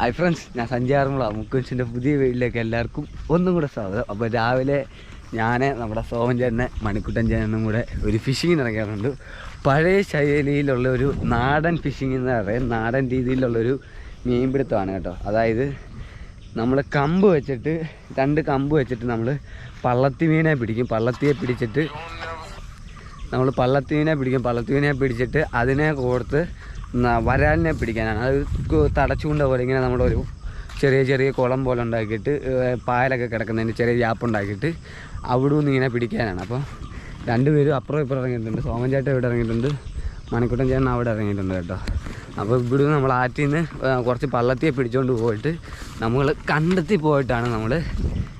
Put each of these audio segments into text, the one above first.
Hi friends ഞാൻ സഞ്ചാരമുള്ള മുക്കുവൻസിന്റെ പുതിയ വീട്ടിലേക്ക് എല്ലാവർക്കും ഒന്നും കൂടെ സ്വാഗതം. അപ്പോൾ രാവിലെ ഞാൻ നമ്മുടെ സോമൻ ചേട്ടനെ മണിക്കുട്ടൻ ചേട്ടനും കൂടെ ഒരു ഫിഷിങ്ങിന് ഇറങ്ങിയിട്ടുണ്ട് പഴയ ശൈലിയിലുള്ള ഒരു നാടൻ ഫിഷിംഗ് എന്ന് പറയും. നാടൻ രീതിയിലുള്ളൊരു മീൻപിടുത്തമാണ് കേട്ടോ. അതായത് നമ്മൾ കമ്പ് വെച്ചിട്ട് രണ്ട് കമ്പ് വെച്ചിട്ട് നമ്മൾ പള്ളത്തി മീനെ പിടിക്കും. പള്ളത്തിയെ പിടിച്ചിട്ട് നമ്മൾ പള്ളത്തി മീനെ പിടിക്കും. പള്ളത്തി പള്ളത്തീനെ പിടിച്ചിട്ട് അതിനെ കോർത്ത് വരാലിനെ പിടിക്കാനാണ്. അത് തടച്ചുകൊണ്ട് പോലെ ഇങ്ങനെ ഒരു ചെറിയ ചെറിയ കുളം പോലെ ഉണ്ടാക്കിയിട്ട് പായലൊക്കെ കിടക്കുന്നതിന് ചെറിയ ഗ്യാപ്പ് ഉണ്ടാക്കിയിട്ട് അവിടെ നിന്ന് ഇങ്ങനെ പിടിക്കാനാണ്. അപ്പോൾ രണ്ടുപേരും അപ്പുറം ഇപ്പുറം ഇറങ്ങിയിട്ടുണ്ട്. സോമൻ ചേട്ടൻ ഇവിടെ ഇറങ്ങിയിട്ടുണ്ട്. മണിക്കുട്ടൻ ചേട്ടൻ അവിടെ ഇറങ്ങിയിട്ടുണ്ട് കേട്ടോ. അപ്പോൾ ഇവിടുന്ന് നമ്മൾ ആറ്റിൽ നിന്ന് കുറച്ച് പള്ളത്തിയെ പിടിച്ചുകൊണ്ട് പോയിട്ട് നമ്മൾ കണ്ടെത്തി പോയിട്ടാണ് നമ്മൾ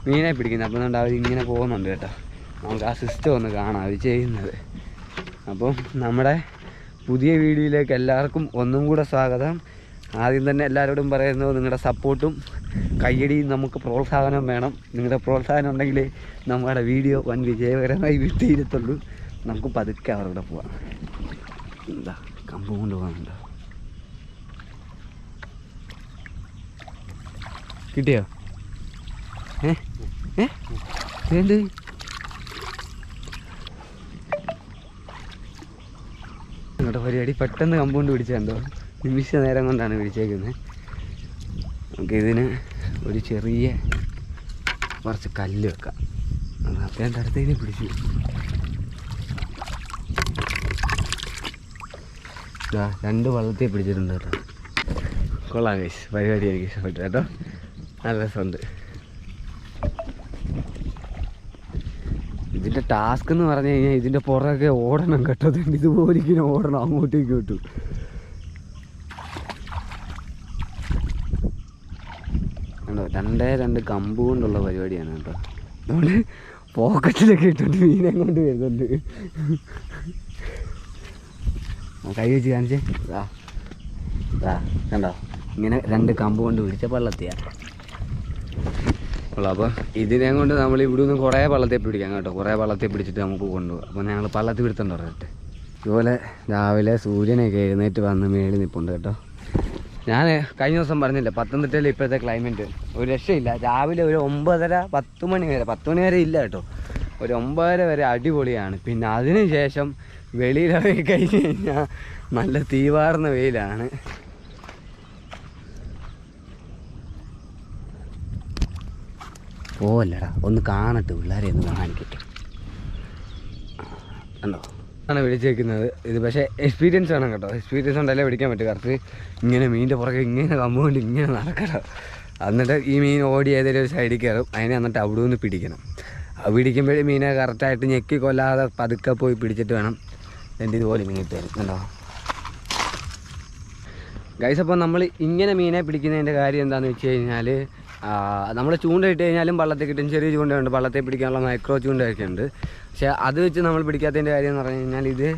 മീനെ പിടിക്കുന്നത്. അപ്പോൾ അവർ ഇങ്ങനെ പോകുന്നുണ്ട് കേട്ടോ. നമുക്ക് ആ സിസ്റ്റം ഒന്ന് കാണാം. അവർ ചെയ്യുന്നത്. അപ്പം നമ്മുടെ പുതിയ വീഡിയോയിലേക്ക് എല്ലാവർക്കും ഒന്നും കൂടെ സ്വാഗതം. ആദ്യം തന്നെ എല്ലാവരോടും പറയുന്നത് നിങ്ങളുടെ സപ്പോർട്ടും കയ്യടിയും നമുക്ക് പ്രോത്സാഹനം വേണം. നിങ്ങളുടെ പ്രോത്സാഹനം ഉണ്ടെങ്കിൽ നമ്മുടെ വീഡിയോ വൻ വിജയകരമായി വിട്ടിയിരുത്തുള്ളൂ നമുക്ക് പതുക്കെ അവരുടെ പോവാം. എന്താ കമ്പ് കൊണ്ട് പോകുന്നുണ്ടോ കിട്ടിയോ? ഏ? ഏ? വേണ്ട പരിപാടി പെട്ടെന്ന് കമ്പൗണ്ട് പിടിച്ചെന്തോ നിമിഷ നേരം കൊണ്ടാണ് പിടിച്ചേക്കുന്നത് നമുക്ക് ഇതിന് ഒരു ചെറിയ കുറച്ച് കല്ല് വെക്കാം. അത് അപ്പേന്റെ അടുത്തേക്ക് പിടിച്ചു. രണ്ട് വള്ളത്തെ പിടിച്ചിട്ടുണ്ട് കേട്ടോ. കൊള്ളാം കേസ് പരിപാടി എനിക്ക് ഇഷ്ടപ്പെട്ടു കേട്ടോ. നല്ല രസമുണ്ട് ഇതിന്റെ ടാസ്ക് എന്ന് പറഞ്ഞു കഴിഞ്ഞാൽ ഇതിന്റെ പുറകെ ഓടണം കേട്ടോ. ഇതുപോലെ ഇങ്ങനെ ഓടണം അങ്ങോട്ടും ഇങ്ങോട്ടും കണ്ടോ രണ്ടേ രണ്ട് കമ്പ് കൊണ്ടുള്ള പരിപാടിയാണ് കേട്ടോ. അതുകൊണ്ട് പോക്കറ്റിലൊക്കെ ഇട്ടിട്ട് മീനെ കൊണ്ട് വരുന്നുണ്ട്. കൈ വെച്ച് കാണിച്ചേ. ഇതാ ഇതാ കണ്ടോ? ഇങ്ങനെ രണ്ട് കമ്പ് കൊണ്ട് പിടിച്ച പള്ളത്തിയാണ് ഉള്ളു അപ്പോൾ ഇതിനെ കൊണ്ട് നമ്മൾ ഇവിടെ നിന്ന് കുറേ വള്ളത്തെ പിടിക്കാം കേട്ടോ. കുറേ വള്ളത്തെ പിടിച്ചിട്ട് നമുക്ക് കൊണ്ടുപോകും. അപ്പോൾ ഞങ്ങൾ പള്ളത്തിൽ പിടുത്തം പറഞ്ഞിട്ട് ഇതുപോലെ രാവിലെ സൂര്യനൊക്കെ എഴുന്നേറ്റ് വന്ന് മേളിൽ നിൽപ്പുണ്ട് കേട്ടോ. ഞാൻ കഴിഞ്ഞ ദിവസം പറഞ്ഞില്ല പത്തനംതിട്ടയിൽ ഇപ്പോഴത്തെ ക്ലൈമറ്റ് ഒരു രക്ഷയില്ല. രാവിലെ ഒരു ഒമ്പതര പത്ത് മണി വരെ പത്ത് മണി വരെ ഇല്ല കേട്ടോ. ഒരു ഒമ്പതര വരെ അടിപൊളിയാണ്. പിന്നെ അതിന് ശേഷം വെളിയിലിറങ്ങി കഴിഞ്ഞ് കഴിഞ്ഞാൽ നല്ല തീവാർന്ന വെയിലാണ്. പോവല്ലടാ. ഒന്ന് കാണട്ടെ പിള്ളേരെ ഒന്ന് കാണിക്കട്ടെ കണ്ടോ? ആണ് വിളിച്ചേക്കുന്നത്. ഇത് പക്ഷേ എക്സ്പീരിയൻസ് വേണം കേട്ടോ. എക്സ്പീരിയൻസ് ഉണ്ടല്ലേ പിടിക്കാൻ പറ്റും കറക്റ്റ് ഇങ്ങനെ മീനിന്റെ പുറകെ ഇങ്ങനെ കമ്പുകൊണ്ട് ഇങ്ങനെ നടക്കണം. എന്നിട്ട് ഈ മീൻ ഓടി ഏതെങ്കിലും ഒരു സൈഡിൽ കയറും. അതിനെ എന്നിട്ട് അവിടെ നിന്ന് പിടിക്കണം. പിടിക്കുമ്പോഴേ മീനെ കറക്റ്റായിട്ട് ഞെക്കി കൊല്ലാതെ പതുക്കെ പോയി പിടിച്ചിട്ട് വേണം എന്റെ ഇതുപോലെ മീൻ തരും കണ്ടോ? ഗൈസ് അപ്പോൾ നമ്മൾ ഇങ്ങനെ മീനെ പിടിക്കുന്നതിന്റെ കാര്യം എന്താണെന്ന് വെച്ച് കഴിഞ്ഞാൽ നമ്മൾ ചൂണ്ട ഇട്ട് കഴിഞ്ഞാലും വള്ളത്തെ കിട്ടും. ചെറിയ ചൂണ്ടയുണ്ട്. വള്ളത്തെ പിടിക്കാനുള്ള മൈക്രോ ചൂണ്ടയൊക്കെ ഉണ്ട്. പക്ഷേ അത് വെച്ച് നമ്മൾ പിടിക്കാത്തതിന്റെ കാര്യം എന്ന് പറഞ്ഞു കഴിഞ്ഞാൽ ഇത്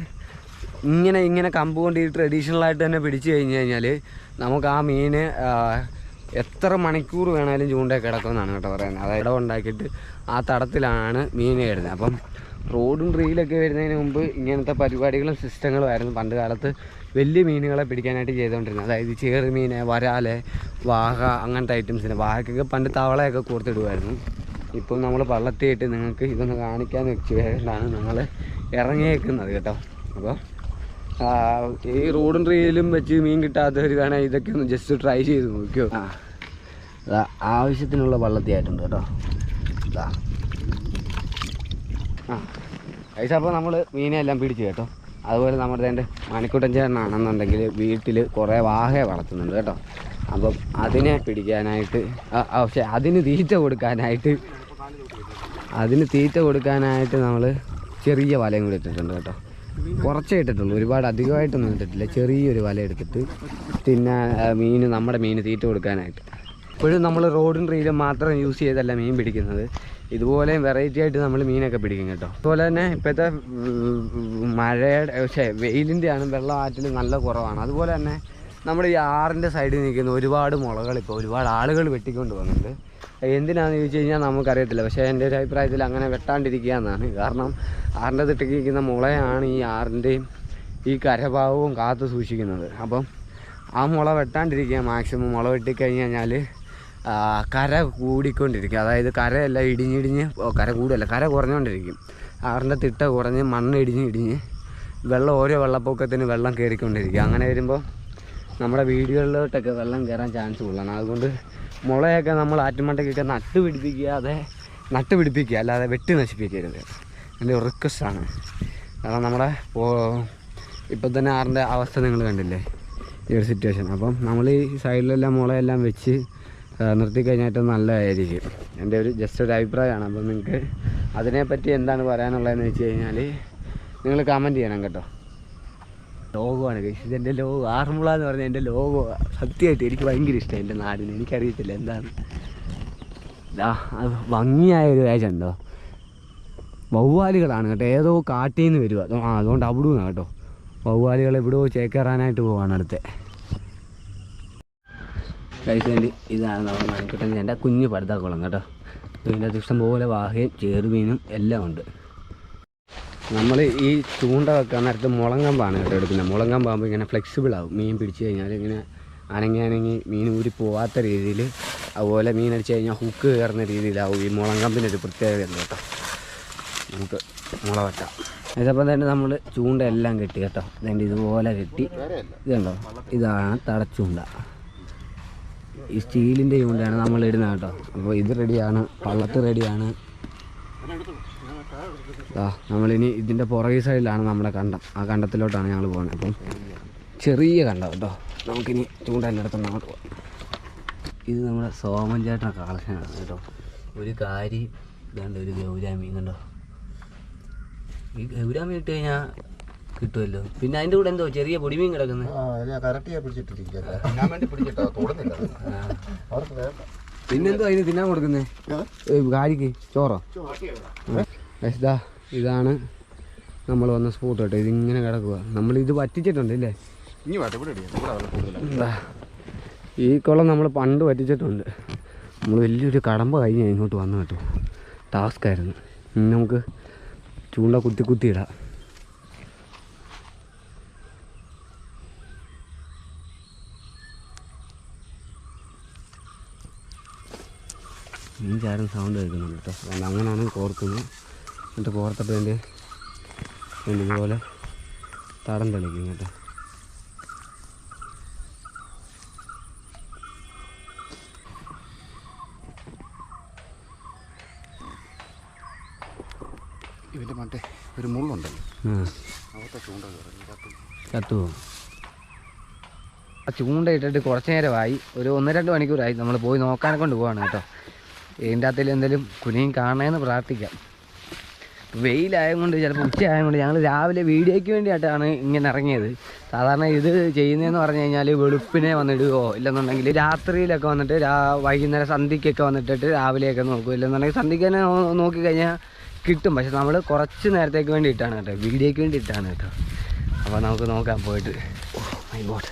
ഇങ്ങനെ ഇങ്ങനെ കമ്പ് കൊണ്ട് ഈ ട്രഡീഷണൽ ആയിട്ട് തന്നെ പിടിച്ചു കഴിഞ്ഞ് കഴിഞ്ഞാൽ നമുക്ക് ആ മീന് എത്ര മണിക്കൂർ വേണമെങ്കിലും ചൂണ്ടയൊക്കെ കിടക്കുമെന്നാണ് കേട്ടോ പറയുന്നത്. അതായത് ഇടം ഉണ്ടാക്കിയിട്ട് ആ തടത്തിലാണ് മീൻ കയറുന്നത്. അപ്പം റോഡും റീലൊക്കെ വരുന്നതിന് മുമ്പ് ഇങ്ങനത്തെ പരിപാടികളും സിസ്റ്റങ്ങളും ആയിരുന്നു. പണ്ട് കാലത്ത് വലിയ മീനുകളെ പിടിക്കാനായിട്ട് ചെയ്തുകൊണ്ടിരുന്നത്. അതായത് ചേറ് മീന് വരാൽ വാഹ അങ്ങനത്തെ ഐറ്റംസിന് വാഹക്കൊക്കെ പണ്ട് തവളയൊക്കെ കോർത്തിടുമായിരുന്നു ഇപ്പം നമ്മൾ വള്ളത്തിയിട്ട് നിങ്ങൾക്ക് ഇതൊന്ന് കാണിക്കാന്ന് വെച്ച് വേണ്ടാണ് നിങ്ങൾ ഇറങ്ങിയേക്കുന്നത് കേട്ടോ. അപ്പോൾ ഈ റോഡും റീലും വെച്ച് മീൻ കിട്ടാത്തവർ വേണേൽ ഇതൊക്കെ ഒന്ന് ജസ്റ്റ് ട്രൈ ചെയ്ത് നോക്കിയോ? ആ. അതാ ആവശ്യത്തിനുള്ള വള്ളത്തിയായിട്ടുണ്ട് കേട്ടോ. ഇതാ ആ. പൈസ അപ്പോൾ നമ്മൾ മീനെല്ലാം പിടിച്ചു കേട്ടോ. അതുപോലെ നമ്മുടെ എന്റെ മണിക്കുട്ടൻ ചേട്ടനാണെന്നുണ്ടെങ്കിൽ വീട്ടിൽ കുറേ വാഹയെ വളർത്തുന്നുണ്ട് കേട്ടോ. അപ്പം അതിനെ പിടിക്കാനായിട്ട് പക്ഷേ അതിന് തീറ്റ കൊടുക്കാനായിട്ട് അതിന് തീറ്റ കൊടുക്കാനായിട്ട് നമ്മൾ ചെറിയ വലയും കൂടി ഇട്ടിട്ടുണ്ട് കേട്ടോ. കുറച്ചേ ഇട്ടിട്ടുള്ളൂ. ഒരുപാട് അധികമായിട്ടൊന്നും ഇട്ടിട്ടില്ല. ചെറിയൊരു വല എടുത്തിട്ട് പിന്നെ മീൻ നമ്മുടെ മീൻ തീറ്റ കൊടുക്കാനായിട്ട്. ഇപ്പോഴും നമ്മൾ റോഡും റീലും മാത്രം യൂസ് ചെയ്തല്ല മീൻ പിടിക്കുന്നത്. ഇതുപോലെ വെറൈറ്റി ആയിട്ട് നമ്മൾ മീനൊക്കെ പിടിക്കും കേട്ടോ. അതുപോലെ തന്നെ ഇപ്പോഴത്തെ മഴയുടെ പക്ഷേ വെയിലിന്റെ ആണ് വെള്ളം ആറ്റിൽ നല്ല കുറവാണ്. അതുപോലെ തന്നെ നമ്മൾ ഈ ആറിന്റെ സൈഡിൽ നിൽക്കുന്ന ഒരുപാട് മുളകൾ ഇപ്പോൾ ഒരുപാട് ആളുകൾ വെട്ടിക്കൊണ്ട് പോകുന്നുണ്ട് എന്തിനാണെന്ന് ചോദിച്ചു കഴിഞ്ഞാൽ നമുക്കറിയത്തില്ല. പക്ഷേ എന്റെ ഒരു അഭിപ്രായത്തിൽ അങ്ങനെ വെട്ടാണ്ടിരിക്കുക എന്നാണ് കാരണം ആറിന്റെ തിട്ടയ്ക്ക് നിൽക്കുന്ന മുളയാണ് ഈ ആറിന്റെയും ഈ കരഭാവവും കാത്തു സൂക്ഷിക്കുന്നത്. അപ്പം ആ മുള വെട്ടാണ്ടിരിക്കുക മാക്സിമം മുള വെട്ടിക്കഴിഞ്ഞ് കഴിഞ്ഞാൽ കര കൂടിക്കൊണ്ടിരിക്കും. അതായത് കരയല്ല ഇടിഞ്ഞിടിഞ്ഞ് കര കൂടുതല കര കുറഞ്ഞുകൊണ്ടിരിക്കും ആറിന്റെ തിട്ട കുറഞ്ഞ് മണ്ണ് ഇടിഞ്ഞ് ഇടിഞ്ഞ് വെള്ളം ഓരോ വെള്ളപ്പൊക്കത്തിന് വെള്ളം കയറിക്കൊണ്ടിരിക്കും. അങ്ങനെ വരുമ്പോൾ നമ്മുടെ വീടുകളിലോട്ടൊക്കെ വെള്ളം കയറാൻ ചാൻസ് കൂടുതലാണ്. അതുകൊണ്ട് മുളയൊക്കെ നമ്മൾ ആറ്റുമണ്ടയ്ക്കൊക്കെ നട്ട് പിടിപ്പിക്കാതെ നട്ട് പിടിപ്പിക്കുക അല്ലാതെ വെട്ടി നശിപ്പിക്കരുത്. എന്റെ റിക്വസ്റ്റാണ് കാരണം നമ്മുടെ ഇപ്പം തന്നെ ആറിന്റെ അവസ്ഥ നിങ്ങൾ കണ്ടില്ലേ? ഈ ഒരു സിറ്റുവേഷൻ അപ്പം നമ്മൾ ഈ സൈഡിലെല്ലാം മുളയെല്ലാം വെച്ച് ആ, കഴിഞ്ഞിട്ട് നല്ലതായിരിക്കും. എന്റെ ഒരു ജസ്റ്റ് ഒരു അഭിപ്രായമാണ്. അപ്പം നിങ്ങൾക്ക് അതിനെപ്പറ്റി എന്താണ് പറയാനുള്ളതെന്ന് വെച്ച് കഴിഞ്ഞാൽ നിങ്ങൾ കമന്റ് ചെയ്യണം കേട്ടോ. ലോകമാണ് കഴിച്ചത് ഇതെന്റെ ലോകം. ആറന്മുള എന്ന് പറഞ്ഞാൽ എന്റെ ലോകം. സത്യമായിട്ട് എനിക്ക് ഭയങ്കര ഇഷ്ടമാണ് എന്റെ നാടിന്. എനിക്കറിയത്തില്ല എന്താണ്. ഭംഗിയായ ഒരു വേഷമുണ്ടോ വവ്വാലുകളാണ് കേട്ടോ. ഏതോ കാട്ടിൽ നിന്ന് വരിക അതുകൊണ്ട് അവിടെ നിന്നാണ് കേട്ടോ. വവ്വാലുകൾ എവിടെയോ ചേക്കേറാനായിട്ട് പോവാണ് അടുത്ത്. കഴിച്ചതിന്റെ ഇതാണ് നമ്മുടെ മണിക്കുട്ടൻ എന്റെ കുഞ്ഞ് പടുതാക്കുളം കേട്ടോ. ഇതിന്റെ അത് ഇഷ്ടംപോലെ വാഹയും ചേറുമീനും എല്ലാം ഉണ്ട്. നമ്മൾ ഈ ചൂണ്ട വെക്കാൻ നേരത്ത് മുളങ്കമ്പാണ് കേട്ടോ എടുക്കുന്നത്. മുളങ്കമ്പാകുമ്പോൾ ഇങ്ങനെ ഫ്ലെക്സിബിൾ ആവും. മീൻ പിടിച്ച് കഴിഞ്ഞാൽ ഇങ്ങനെ അനങ്ങി അനങ്ങി മീൻ ഊരി പോവാത്ത രീതിയിൽ അതുപോലെ മീൻ അടിച്ചു കഴിഞ്ഞാൽ ഹുക്ക് കയറുന്ന രീതിയിലാവും ഈ മുളങ്കമ്പിന്റെ ഒരു പ്രത്യേകത കേട്ടോ. നമുക്ക് മുള വെട്ടാം ഇതപ്പം തന്നെ നമ്മൾ ചൂണ്ട എല്ലാം കെട്ടി കേട്ടോ. അതിന്റെ ഇതുപോലെ കെട്ടി. ഇതുണ്ടോ? ഇതാണ് തടച്ചൂണ്ട. ഈ സ്റ്റീലിന്റെ ചൂണ്ടയാണ് നമ്മൾ ഇടുന്നത് കേട്ടോ. അപ്പോൾ ഇത് റെഡിയാണ് പള്ളത്ത് റെഡിയാണ്. ആ നമ്മളിനി ഇതിന്റെ പുറകെ സൈഡിലാണ് നമ്മുടെ കണ്ടം. ആ കണ്ടത്തിലോട്ടാണ് ഞങ്ങൾ പോകുന്നത്. അപ്പം ചെറിയ കണ്ടം കേട്ടോ. നമുക്കിനി ചൂണ്ടന്റെ അടുത്ത് അങ്ങോട്ട് പോകാം ഇത് നമ്മുടെ സോമൻ ചേട്ടന്റെ കളക്ഷനാണ് കേട്ടോ. ഒരു കാരി ഇതാണ്ട് ഒരു ഗൗരാമീൻ കണ്ടോ. ഈ ഗൗരാമീൻ ഇട്ട് കഴിഞ്ഞാൽ കിട്ടുമല്ലോ. പിന്നെ അതിന്റെ കൂടെ എന്തോ ചെറിയ പൊടിമീൻ കിടക്കുന്നത് പിന്നെന്തോ അതിന് തിന്നാൻ കൊടുക്കുന്നേ? കാരിക്ക് ചോറോ? ഇതാ ഇതാണ് നമ്മൾ വന്ന സ്പോട്ട് കേട്ടോ. ഇതിങ്ങനെ കിടക്കുക നമ്മൾ ഇത് പറ്റിച്ചിട്ടുണ്ട് ഇല്ലേ? ഈ കുളം നമ്മൾ പണ്ട് പറ്റിച്ചിട്ടുണ്ട് നമ്മൾ വലിയൊരു കടമ്പ കഴിഞ്ഞ് ഇങ്ങോട്ട് വന്നു കേട്ടോ. ടാസ്ക് ആയിരുന്നു. ഇനി നമുക്ക് ചൂണ്ട കുത്തി കുത്തി ഇടാം മീൻ ചാരം സൗണ്ട് കേൾക്കുന്നുണ്ട് കേട്ടോ. അതുകൊണ്ട് അങ്ങനെയാണ് കോർക്കുന്നത്. എന്നിട്ട് കോർത്തപ്പോൾ എന്റെ ഇതുപോലെ തടം തെളിക്കും കേട്ടോ. ഇതിന്റെ മറ്റേ ഒരു മുള്ളുണ്ടല്ലോ. അവിടുത്തെ ചൂണ്ട കയറി ഇതിനകത്ത് ചത്തുപോകും ആ ചൂണ്ട ഇട്ടിട്ട് കുറച്ച് നേരമായി. ഒരു ഒന്ന് രണ്ട് മണിക്കൂറായി നമ്മൾ പോയി നോക്കാനെ കൊണ്ട് പോവാണ് കേട്ടോ. ഇതിന്റെ അകത്തിൽ എന്തെങ്കിലും കുനിയും കാണണമെന്ന് പ്രാർത്ഥിക്കാം. വെയിലായതുകൊണ്ട് ചിലപ്പോൾ ഉച്ചയായതുകൊണ്ട് ഞങ്ങൾ രാവിലെ വീഡിയോയ്ക്ക് വേണ്ടിയിട്ടാണ് ഇങ്ങനെ ഇറങ്ങിയത്. സാധാരണ ഇത് ചെയ്യുന്നതെന്ന് പറഞ്ഞു കഴിഞ്ഞാൽ വെളുപ്പിനെ വന്നിടുകയോ ഇല്ലെന്നുണ്ടെങ്കിൽ രാത്രിയിലൊക്കെ വന്നിട്ട് രാ വൈകുന്നേരം സന്ധ്യയ്ക്കൊക്കെ വന്നിട്ടിട്ട് രാവിലെയൊക്കെ നോക്കും. ഇല്ലെന്നുണ്ടെങ്കിൽ സന്ധ്യയ്ക്ക് തന്നെ നോക്കിക്കഴിഞ്ഞാൽ കിട്ടും. പക്ഷെ നമ്മൾ കുറച്ച് നേരത്തേക്ക് വേണ്ടിയിട്ടാണ് കേട്ടോ. വീഡിയോയ്ക്ക് വേണ്ടിയിട്ടാണ് കേട്ടോ. അപ്പോൾ നമുക്ക് നോക്കാം പോയിട്ട്. മൈ ഗോഡ്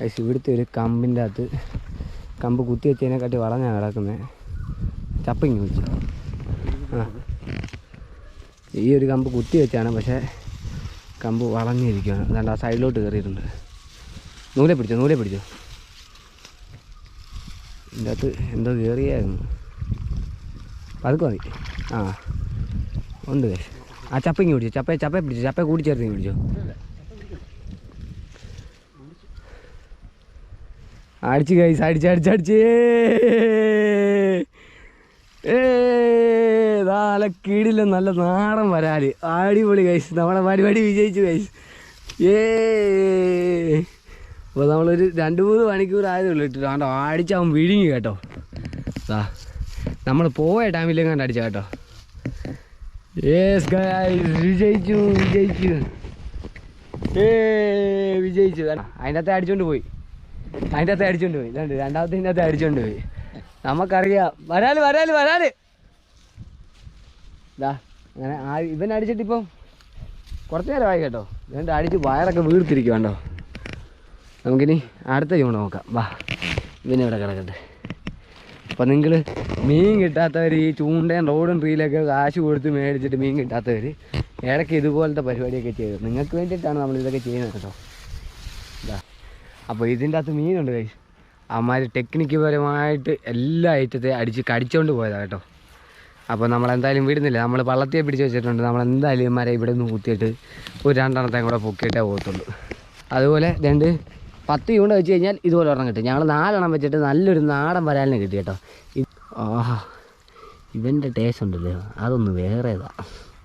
ഗൈസ് ഇവിടുത്തെ ഒരു കമ്പിന്റെ അകത്ത് കമ്പ് കുത്തി വെച്ചതിനെക്കാട്ടി വളഞ്ഞാണ് കിടക്കുന്നത് ചപ്പിങ് വെച്ചു ആ. ഈ ഒരു കമ്പ് കുത്തി വെച്ചാണ് പക്ഷേ കമ്പ് വളഞ്ഞിരിക്കുകയാണ്. അതാണ്ട് ആ സൈഡിലോട്ട് കയറിയിട്ടുണ്ട്. നൂലെ പിടിച്ചോ നൂലെ പിടിച്ചോ? ഇതിന്റെ അകത്ത് എന്തോ കയറിയായിരുന്നു. പതുക്കെ മതി. ആ. ഉണ്ട് ആ ചപ്പിങ് പിടിച്ചോ ചപ്പ ചപ്പ പിടിച്ചോ. ചപ്പ കൂടി ചേർത്ത് പിടിച്ചോ. അടിച്ച് കൈസ് അടിച്ച് അടിച്ച് അടിച്ച്. ഏ നല്ല കീടില്ല നല്ല നാടൻ വരാൽ. അടിപൊളി കൈസ് നമ്മളെ പരിപാടി വിജയിച്ചു കൈസ് ഏ. അപ്പോൾ നമ്മളൊരു രണ്ട് മൂന്ന് മണിക്കൂർ ആയതേ ഉള്ളൂ ഇട്ടിട്ട് ആണ്ടോ അടിച്ചവൻ വിഴുങ്ങി കേട്ടോ. ആ നമ്മൾ പോയ ടൈമിലും കണ്ട് അടിച്ച കേട്ടോ. ഗൈസ് വിജയിച്ചു വിജയിച്ചു. ഏ വിജയിച്ചു. അതിന്റെ അകത്ത് അടിച്ചോണ്ട് പോയി. അതിന്റെ അകത്ത് അടിച്ചോണ്ട് പോയി. ഇതുണ്ട് രണ്ടാമത്തെ അകത്ത് അടിച്ചോണ്ട് പോയി. നമുക്കറിയാം. വരാൽ വരാൽ വരാൽ. ഇതാ അങ്ങനെ ആ ഇവൻ അടിച്ചിട്ടിപ്പം കുറച്ച് നേരമായി കേട്ടോ. ഇതുകൊണ്ട് അടിച്ച് വയറൊക്കെ വീർത്തിരിക്കും കണ്ടോ നമുക്കിനി അടുത്ത ചൂണ്ട നോക്കാം. വാ ഇവനെ ഇവിടെ കിടക്കട്ടെ. അപ്പം നിങ്ങൾ മീൻ കിട്ടാത്തവർ ഈ ചൂണ്ടയും റോഡും റീലൊക്കെ കാശ് കൊടുത്ത് മേടിച്ചിട്ട് മീൻ കിട്ടാത്തവർ ഇടയ്ക്ക് ഇതുപോലത്തെ പരിപാടിയൊക്കെ ചെയ്തു നിങ്ങൾക്ക് വേണ്ടിയിട്ടാണ് നമ്മൾ ഇതൊക്കെ ചെയ്യുന്നത് കേട്ടോ. അപ്പോൾ ഇതിന്റെ അകത്ത് മീനുണ്ട് കൈ അമ്മാര് ടെക്നിക്ക് പരമായിട്ട് എല്ലാ ഐറ്റത്തെ അടിച്ച് കടിച്ചുകൊണ്ട് പോയതാണ് കേട്ടോ. അപ്പോൾ നമ്മൾ എന്തായാലും വിടുന്നില്ല. നമ്മൾ വള്ളത്തിയെ പിടിച്ച് വെച്ചിട്ടുണ്ട്. നമ്മൾ എന്തായാലും ഇവന്മാരെ ഇവിടെ നിന്ന് കുത്തിയിട്ട് ഒരു രണ്ടെണ്ണത്തെയും കൂടെ പൊക്കിയിട്ടേ പോകത്തുള്ളൂ. അതുപോലെ രണ്ട് പത്ത് ചൂണ്ട വെച്ച് കഴിഞ്ഞാൽ ഇതുപോലെ ഒരെണ്ണം കിട്ടും. ഞങ്ങൾ നാലെണ്ണം വെച്ചിട്ട് നല്ലൊരു നാടൻ വരാലിനെ കിട്ടി കേട്ടോ. ഇ- ആഹാ. ഇവന്റെ ടേസ്റ്റ് ഉണ്ടല്ലോ? അതൊന്ന് വേറെ ഇതാ